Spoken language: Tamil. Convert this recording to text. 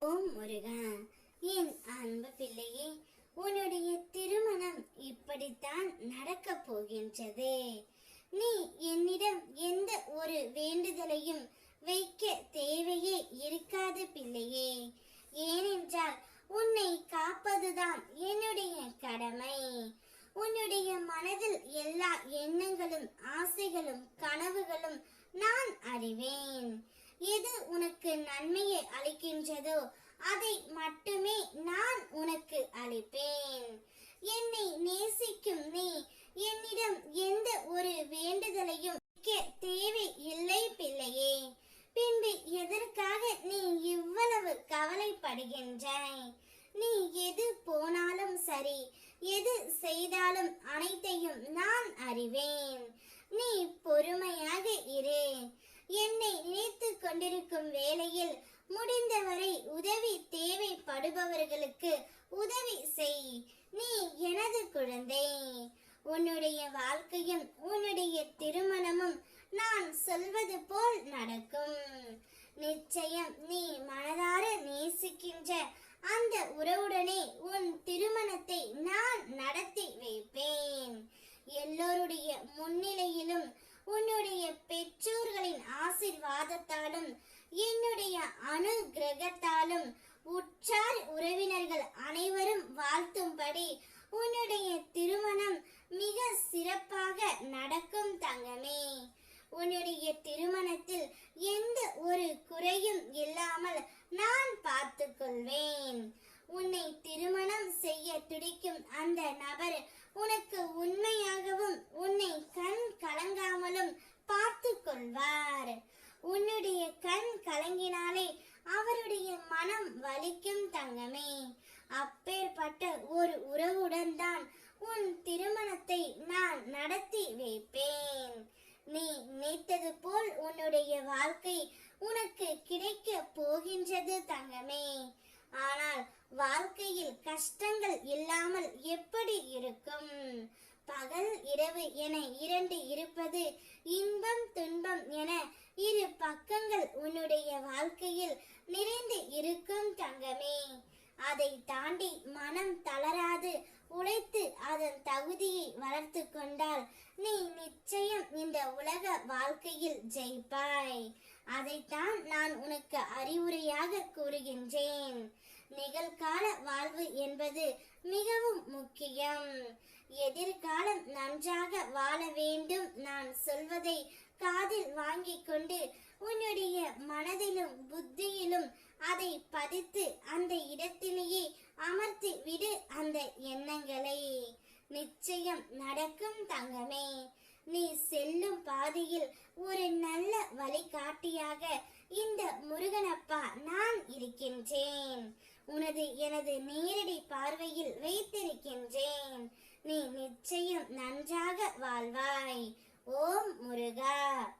ஓ முருகா என் அன்பு பிள்ளையே உன்னுடைய திருமணம் இப்படித்தான் நடக்கப் போகின்றது. நீ என்னிடம் எந்த ஒரு வேண்டுதலையும் வைக்க தேவையே இருக்காது பிள்ளையே. ஏனென்றால் உன்னை காப்பதுதான் என்னுடைய கடமை. உன்னுடைய மனதில் எல்லா எண்ணங்களும் ஆசைகளும் கனவுகளும் நான் அறிவேன். எது உனக்கு நன்மையை அளிக்கின்றதோ அதை மட்டுமே நான் உனக்கு அளிப்பேன். என்னை நேசிக்கும் நீ என்னிடம் எந்த ஒரு வேண்டுதலையும் தேவை இல்லை பிள்ளையே. பின்பு எதற்காக நீ இவ்வளவு கவலைப்படுகின்றாய் நீ எது போனாலும் சரி எது செய்தாலும் அனைத்தையும் நான் அறிவேன் நீ பொறுமையாக இரு என்னை நினைத்து கொண்டிருக்கும் வேளையில் முடிந்தவரை உதவி தேவைப்படுபவர்களுக்கு உதவி செய். நீ எனது குழந்தை. உன்னுடைய வாழ்க்கையும் உன்னுடைய திருமணமும் நான் சொல்வது போல் நடக்கும். நிச்சயம் நீ மனதார நேசிக்கின்ற அந்த உறவுடனே உன் திருமணத்தை நான் நடத்தி வைப்பேன். எல்லோருடைய முன்னிலையிலும் உன்னுடைய பெற்றோர்களின் ஆசிர்வாதத்தால் என்னுடைய அனுகிரகத்தாலும் உற்றார் உறவினர்கள் அனைவரும் வாழ்த்தும்படி உன்னுடைய திருமணம் மிக சிறப்பாக நடக்கும் தங்கமே. உன்னுடைய திருமணத்தில் எந்த ஒரு குறையும் இல்லாமல் நான் பார்த்துக்கொள்வேன். உன்னை திருமணம் செய்ய துடிக்கும் அந்த நபர் உனக்கு உண்மையாகவும் உன்னை கண் கலங்காமலும் பார்த்து கொள்வார் உன்னுடைய கலங்கினாலே அவருடைய மனம் வலிக்கும் தங்கமே. அப்பேற்பட்ட ஒரு உறவுடன் தான் உன் திருமணத்தை நான் நடத்தி வைப்பேன். நீ நினைத்தது போல் உன்னுடைய வாழ்க்கை உனக்கு கிடைக்க போகின்றது தங்கமே. ஆனால் வாழ்க்கையில் கஷ்டங்கள் இல்லாமல் எப்படி இருக்கும்? பகல் இரவு என இரண்டு இருப்பது இன்பம் துன்பம் என இரு பக்கங்கள் உன்னுடைய வாழ்க்கையில் நிறைந்து இருக்கும் தங்கமே. அதை தாண்டி மனம் தளராது உழைத்து அதன் தகுதியை வளர்த்து கொண்டால் நீ நிச்சயம் இந்த உலக வாழ்க்கையில் ஜெயிப்பாய். அதைத்தான் நான் உனக்கு அறிவுரையாக கூறுகின்றேன். நிகழ்கால வாழ்வு என்பது மிகவும் முக்கியம். எதிர்காலம் நன்றாக வாழ வேண்டும். நான் சொல்வதை காதில் வாங்கிக் கொண்டு உன்னுடைய மனதிலும் புத்தியிலும் அதை பதித்து அந்த இடத்திலேயே அமர்த்தி விடு அந்த எண்ணங்களை. நிச்சயம் நடக்கும் தங்கமே. நீ செல்லும் பாதையில் ஒரு நல்ல வழிகாட்டியாக இந்த முருகனப்பா நான் இருக்கின்றேன். உனது எனது நேரடி பார்வையில் வைத்திருக்கின்றேன். நீ நிச்சயம் நன்றாக வாழ்வாய். ஓம் முருகா.